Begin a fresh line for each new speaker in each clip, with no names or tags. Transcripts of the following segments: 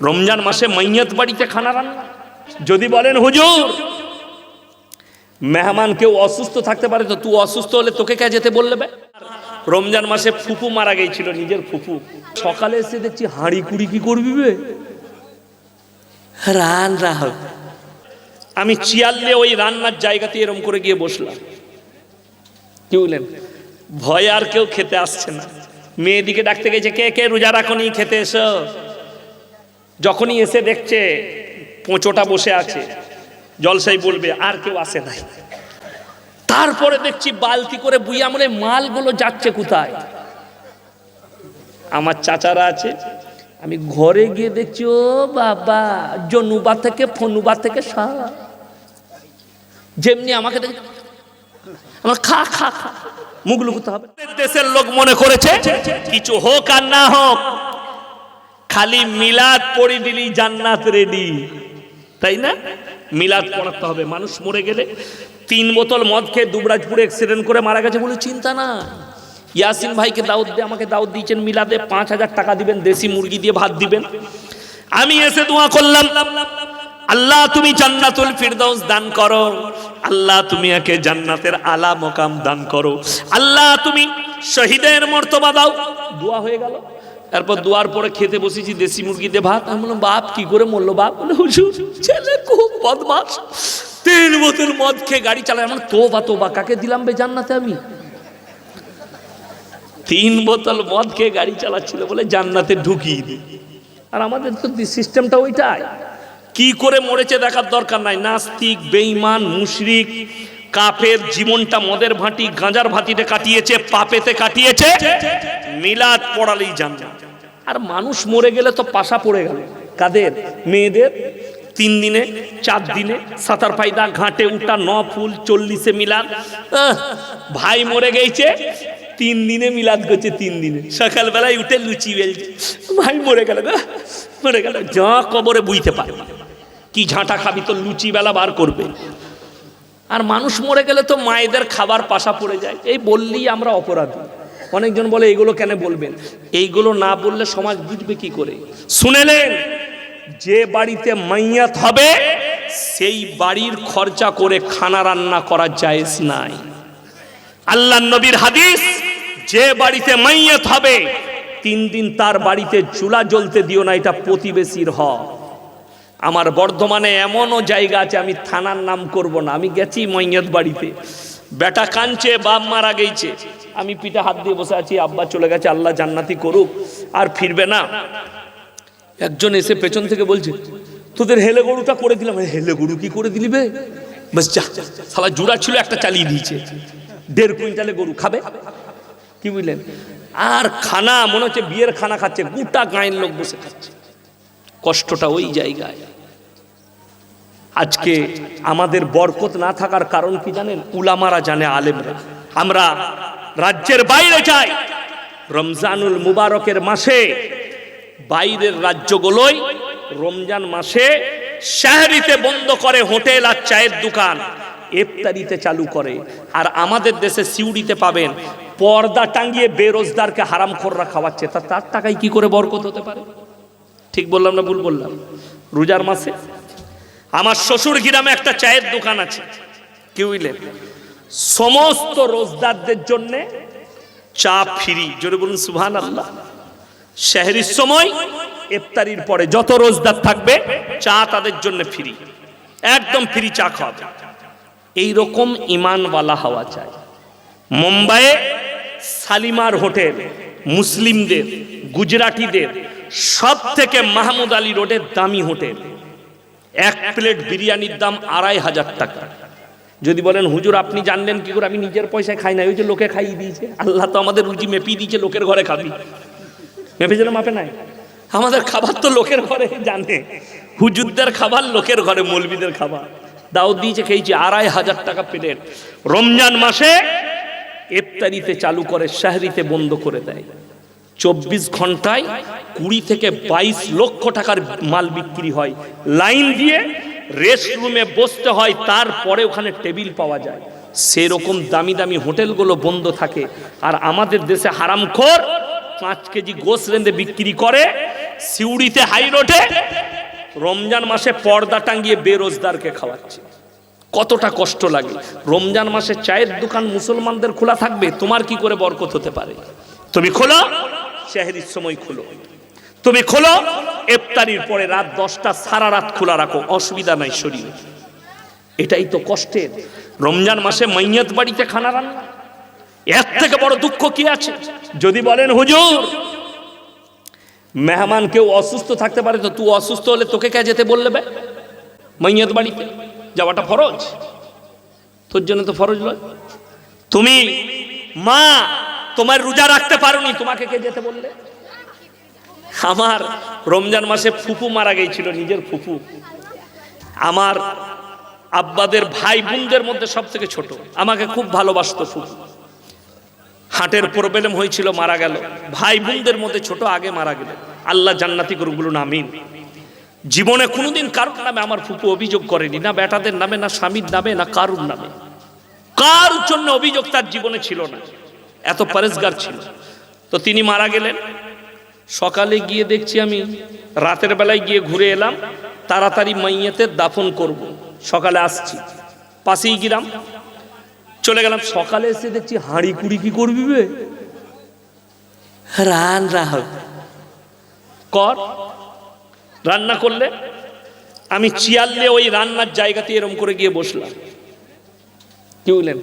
রমজান মাসে মাইয়াত বাড়িতে খানা রান্না। যদি বলেন, হুজুর, মেহমান কেউ অসুস্থ থাকতে পারে তো তুই অসুস্থ হলে তোকে কে যেতে বললে? রমজান মাসে ফুফু মারা গিয়েছিল নিজের ফুফু সকালে এসে দেখছি হাঁড়ি কুড়ি কি করবি বে? রান রাহ আমি চিয়াললে ওই রান্নার জায়গাতে এরম করে গিয়ে বসলাম। কি বললেন? ভয় আর কেউ খেতে আসছে না। মেয়েদিকে ডাকতে গেছে, কে কে রোজা রাখনি? খেতে এসো। যখনই এসে দেখছে পোঁচোটা বসে আছে জলসাই বলবে, আর কেউ আসে নাই। তারপরে দেখছি বালতি করে বুইয়া মনে মালগুলো যাচ্ছে কোথায়? আমার চাচারা আছে, আমি ঘরে গিয়ে দেখছি, ও বাবা, জনুবা থেকে, ফনুবা থেকে সা যেমনি আমাকে দেখি, আমার খা খা খা, মুখ লুকুতে হবে। দেশের লোক মনে করেছে, কিছু হোক আর না হোক খালি মিলাদ পড়ে দিলি জান্নাত রেডি তাই না? মিলাদ পড়াতে হবে, মানুষ মরে গেলে। তিন বোতল মদ খেয়ে দুবরাজপুরে অ্যাক্সিডেন্ট করে মারা গেছে বলে চিন্তা না ইয়াসিন ভাইকে দাউদ দিয়ে আমাকে দাউদ দিয়েছেন, মিলাদে পাঁচ হাজার টাকা দিবেন, দেশি মুরগি দিয়ে ভাত দিবেন। আমি এসে দোয়া করলাম, আল্লাহ তুমি জান্নাতুল ফিরদৌস দান করো, আল্লাহ তুমি একে জান্নাতের আলা মকাম দান করো। আল্লাহ তুমি শহীদের মর্তবা দাও। দোয়া হয়ে গেল। তারপর দুয়ার পরে খেতে বসেছি, দেশি মুরগিতে ভাত। আমি বললাম, বাপ, কি করে মরলো বাপ? বলে, হুজুর, ছেলে খুব বদমাস তিন বোতল মদ খেয়ে গাড়ি চালায়। আমার তোবা তোবা, কাকে দিলাম বে জান্নাতে আমি? তিন বোতল মদ খেয়ে গাড়ি চালাচ্ছিল বলে জান্নাতে ঢুকিয়ে দিই। আর আমাদের তো সিস্টেমটা ওইটাই। কি করে মরেছে দেখার দরকার নাই। নাস্তিক, বেঈমান, মুশরিক, কাফের, জীবনটা মদের ভাঁটি, গাঁজার ভাঁটিতে কাটিয়েছে, পাপেতে কাটিয়েছে। মিলাদ পড়ালেই জান্নাত। আর মানুষ মরে গেলে তো পাশা পড়ে গেল। কাদের? মেয়েদের? তিন দিনে, চার দিনে, সাঁতার পায়দা ঘাটে উঠা ন ফুল, চল্লিশে মিলাদ। ভাই মরে গেছে তিন দিনে মিলাদ করছে, তিন দিনে। সকালবেলায় উঠে লুচি বেলছে। ভাই মরে গেল মরে গেল। যা কবরে বুঝতে পারে। কি ঝাঁটা খাবি তো লুচি বেলা বার করবে। আর মানুষ মরে গেলে তো মায়েদের খাবার পাশা পড়ে যায়। এই বললেই আমরা অপরাধী। অনেকজন বলে, এইগুলো কেন বলবেন? এইগুলো না বললে সমাজ বুঝবে কি করে? শুনেলেন, যে বাড়িতে মাইয়াত হবে, সেই বাড়ির খরচা করে খানা রান্না করা জায়েজ নাই। আল্লাহ নবীর হাদিস, যে বাড়িতে মাইয়াত হবে, তিন দিন তার বাড়িতে চুলা জ্বলতে দিও না, এটা প্রতিবেশীর হক। আমার বর্ধমানে এমনও জায়গা আছে, আমি থানার নাম করব না, আমি গেছি মৈয়ত বাড়িতে। বেটা কানছে বাপ মারা গেছে আমি পিঠে হাত দিয়ে বসে আছি, আব্বা চলে গেছে, আল্লাহ জান্নাতি করুক, আর ফিরবে না। একজন এসে পেছন থেকে বলছে, তোদের হেলে গরুটা করে দিলাম। হেলে গরু কি করে দিলি বে? বাস যা সালা জোড়া ছিল, একটা চালিয়ে দিয়েছে। দেড় কুইন্টালে গরু খাবে। কি বুঝলেন? আর খানা, মনে হচ্ছে বিয়ের খানা খাচ্ছে, গোটা গাঁয়ের লোক বসে খাচ্ছে। কষ্টটা ওই জায়গায়। আজকে আমাদের বরকত না থাকার কারণ কি জানেন? উলামারা জানে, আলেমরা। আমরা রাজ্যের বাইরে যাই। রমজানুল মুবারকের মাসে, বাইরের রাজ্যগুলোই রমজান মাসে শাহরিতে বন্ধ করে হোটেল আর চায়ের দোকান ইফতারিতে চালু করে। আর আমাদের দেশে সিউড়িতে পাবেন, পর্দা টাঙ্গিয়ে বেরোজগারকে হারামখোররা খাওয়াচ্ছে। তা তার টাকায় কি করে বরকত হতে পারে? ঠিক বললাম না ভুল বললাম? রোজার মাসে? আমার শ্বশুর গ্রামে একটা চায়ের দোকান আছে। কি সমস্ত রোজদারদের জন্য চা ফ্রি। জোরে বলুন সুহান আল্লাহ শহরির সময়, ইফতারির পরে যত রোজদার থাকবে, চা তাদের জন্য ফ্রি। একদম ফ্রি চা খাওয়াবে। এইরকম ইমানওয়ালা হওয়া চাই মুম্বাইয়ে শালিমার হোটেল, মুসলিমদের, গুজরাটিদের সব থেকে মাহমুদ আলী রোডের দামি হোটেল। এক প্লেট বিরিয়ানির দাম আড়াই হাজার টাকা। যদি বলেন, হুজুর, আপনি জানলেন কি করে? আমি নিজের পয়সায় খাই না ওই যে লোকে খাইয়ে দিয়েছে। আল্লাহ তো আমাদের রুজি মেপিয়ে দিয়েছে, লোকের ঘরে খাবি। মেপে যেন মাপে নাই। আমাদের খাবার তো লোকের ঘরে জানে। হুজুরদের খাবার লোকের ঘরে, মৌলবিদের খাবার। দাও দিয়েছে, খেয়েছি, আড়াই হাজার টাকা প্লেট। রমজান মাসে ইফতারিতে চালু করে, শাহরিতে বন্ধ করে দেয়। চব্বিশ ঘন্টায় কুড়ি থেকে বাইশ লক্ষ টাকার মাল বিক্রি হয়। লাইন দিয়ে রেস্ট রুমে বসতে হয়, তারপরে ওখানে টেবিল পাওয়া যায়। সেরকম দামি দামি হোটেলগুলো বন্ধ থাকে। আর আমাদের দেশে হারামখোর পাঁচ কেজি গোস রেঁধে বিক্রি করে, সিউড়িতে, হাই রোডে রমজান মাসে পর্দা টাঙ্গিয়ে বেরোজদারকে খাওয়াচ্ছে। কতটা কষ্ট লাগে। রমজান মাসে চায়ের দোকান মুসলমানদের খোলা থাকবে, তোমার কি করে বরকত হতে পারে? তুমি খোলো। শাহরির সময় খোলো। তুমি খোলো, ইফতারির পরে রাত দশটা সারা রাত খোলা রাখো, অসুবিধা নাই শরীরে। এটাই তো কষ্টের। রমজান মাসে মাইয়াত বাড়িতে খানা রান্না। এর থেকে বড় দুঃখ কি আছে? যদি বলেন, হুজুর, মেহমান কেউ অসুস্থ থাকতে পারে তো তুই অসুস্থ হলে তোকে কে যেতে বললে বে? মাইয়াত বাড়িতে যাওয়াটা ফরজ? তোর জন্য তো ফরজ নয়। তুমি মা তোমার রোজা রাখতে পারোনি, তোমাকে কে যেতে বললে? আমার রমজান মাসে ফুফু মারা গিয়েছিল নিজের ফুফু আমার আব্বাদের ভাই বোনদের মধ্যে সব থেকে ছোট। আমাকে খুব ভালোবাসতো ফুফু হাটের প্রবলেম হয়েছিল, মারা গেল। ভাই বোনদের মধ্যে ছোট, আগে মারা গেল। আল্লাহ জান্নাতি করুক বলুন আমিন। জীবনে কোনোদিন কারোর নামে আমার ফুপু অভিযোগ করেনি, না বেটাদের নামে, না স্বামীর নামে, না কারুর নামে। কার জন্য অভিযোগ তার জীবনে ছিল না। এত পরেশগার ছিল। তো তিনি মারা গেলেন। সকালে গিয়ে দেখছি আমি, রাতের বেলায় গিয়ে ঘুরে এলাম। তাড়াতাড়ি মাইয়াতে দাফন করব। সকালে আসছি। পাশেই গিরাম চলে গেলাম। সকালে এসে দেখছি হাঁড়ি কুড়ি কি করবি রান কর। রান্না করলে? আমি চিয়াললে ওই রান্নার জায়গাতে এরম করে গিয়ে বসলাম। কি বললেন?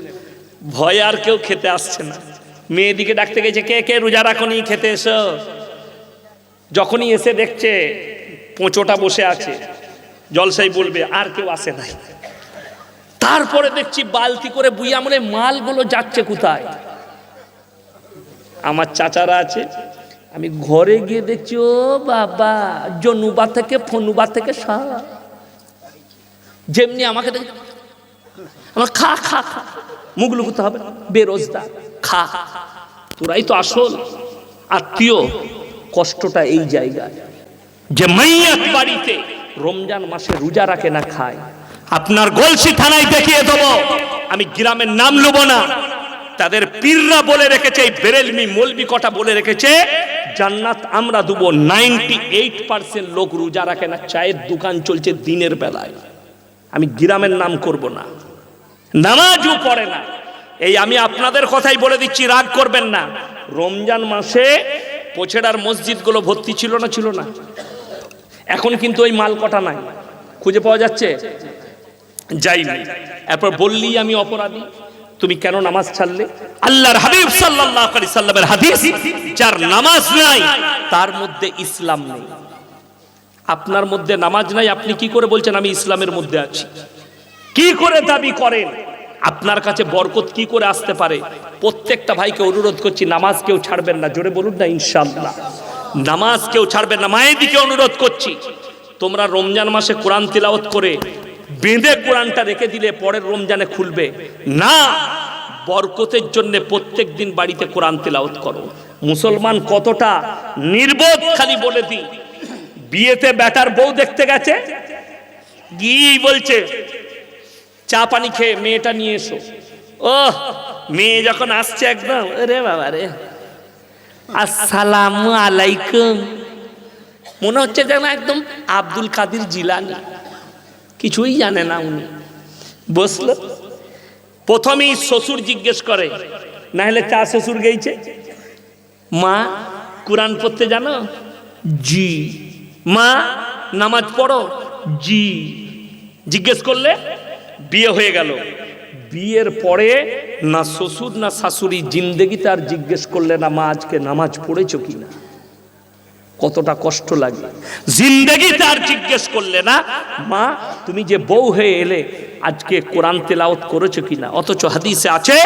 ভয় আর কেউ খেতে আসছে না। মেয়েদিকে ডাকতে গেছে, কে কে রোজা রাখনি, খেতে এসো? যখনই এসে দেখছে পোঁচোটা বসে আছে জলসাই বলবে, আর কেউ আসে নাই। তারপরে দেখছি বালতি করে বুইয়া মনে মালগুলো যাচ্ছে কোথায়? আমার চাচারা আছে, আমি ঘরে গিয়ে দেখছি, ও বাবা, জনুবা থেকে, ফনুবা থেকে সব। যেমনি আমাকে দেখ, আমার খা খা খা। মুখ লুকুতে হবে। বেরোজদার। খা। তোরাই তো আসল। আত্মীয়, কষ্টটা এই জায়গায়। যে মাইয়াত বাড়িতে রমজান মাসে রোজা রাখে না খায়। আপনার গলসি থানায় দেখিয়ে দেব। আমি গ্রামের নাম নেব না। তাদের পীররা বলে রেখেছে, এই বেরেলমি মলবি কটা বলে রেখেছে, জান্নাত আমরা দেবো। নাইনটি এইট পার্সেন্ট লোক রোজা রাখে না, চায়ের দোকান চলছে দিনের বেলায়। আমি গ্রামের নাম করব না। নামাজও পড়ে না। এই আমি আপনাদের কথাই বলে দিচ্ছি, রাগ করবেন না। রমজান মাসে পোছেড়ার মসজিদগুলো ভর্তি ছিল না ছিল না? এখন কিন্তু ওই মাল কটা নাই। খুঁজে পাওয়া যাচ্ছে? যাইনি এরপর বললি আমি অপরাধী। তুমি কেন নামাজ ছাড়লে? আল্লাহর হাবিব সাল্লাল্লাহু আলাইহি সাল্লামের হাদিস, যার নামাজ নাই, তার মধ্যে ইসলাম নেই। আপনার মধ্যে নামাজ নাই, আপনি কি করে বলছেন আমি ইসলামের মধ্যে আছি? কি করে দাবি করেন? আপনার কাছে বরকত কি করে আসতে পারে? প্রত্যেকটা ভাইকে অনুরোধ করছি, নামাজ কেউ ছাড়বেন না। জোরে বলুন না, ইনশাআল্লাহ। নামাজ কেউ ছাড়বেন না, মায়ের দিকে অনুরোধ করছি। তোমরা রমজান মাসে কোরআন তিলাওয়াত করে, বেঁধে কোরআনটা রেখে দিলে পরের রমজানে খুলবে। না, বরকতের জন্য প্রত্যেক দিন বাড়িতে কোরআন তিলাওয়াত করো। মুসলমান কতটা নির্বোধ, খালি বলে দিই। বিয়েতে বেটার বউ দেখতে গেছে? গিয়েই বলছে? চা পানি খেয়ে মেয়েটা নিয়ে এসো। ও মেয়ে যখন আসছে একদম রে বাবা রে। আসসালাম আলাইকুম। মনে হচ্ছে যেন একদম আব্দুল কাদির জিলানি। কিছুই জানে না উনি। বসল। প্রথমেই শ্বশুর জিজ্ঞেস করে না হলে চা শ্বশুর গেইছে। মা, কোরআন পড়তে জানো? জি। মা, নামাজ পড়ো? জি। জিজ্ঞেস করলে বিয়ে হয়ে গেল। বিয়ের পরে না শ্বশুর না শাশুড়ি জিন্দেগি তার জিজ্ঞেস করলে না, মা, আজকে নামাজ পড়েছ কি না? কতটা কষ্ট লাগে। জিন্দেগি তার জিজ্ঞেস করলে না, মা, তুমি যে বউ হয়ে এলে, আজকে কোরআন তেলাওত করেছ কিনা অথচ হাদিসে আছে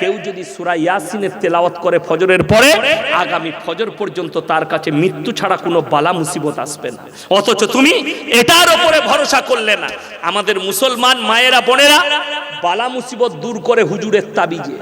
কেউ যদি সুরা ইয়াসিনের তেলাওয়াত করে ফজরের পরে, আগামী ফজর পর্যন্ত তার কাছে মৃত্যু ছাড়া কোনো বালা মুসিবত আসবে না। অথচ তুমি এটার ওপরে ভরসা করলে না। আমাদের মুসলমান মায়েরা, বোনেরা, বালা মুসিবত দূর করে হুজুরের তাবিজে।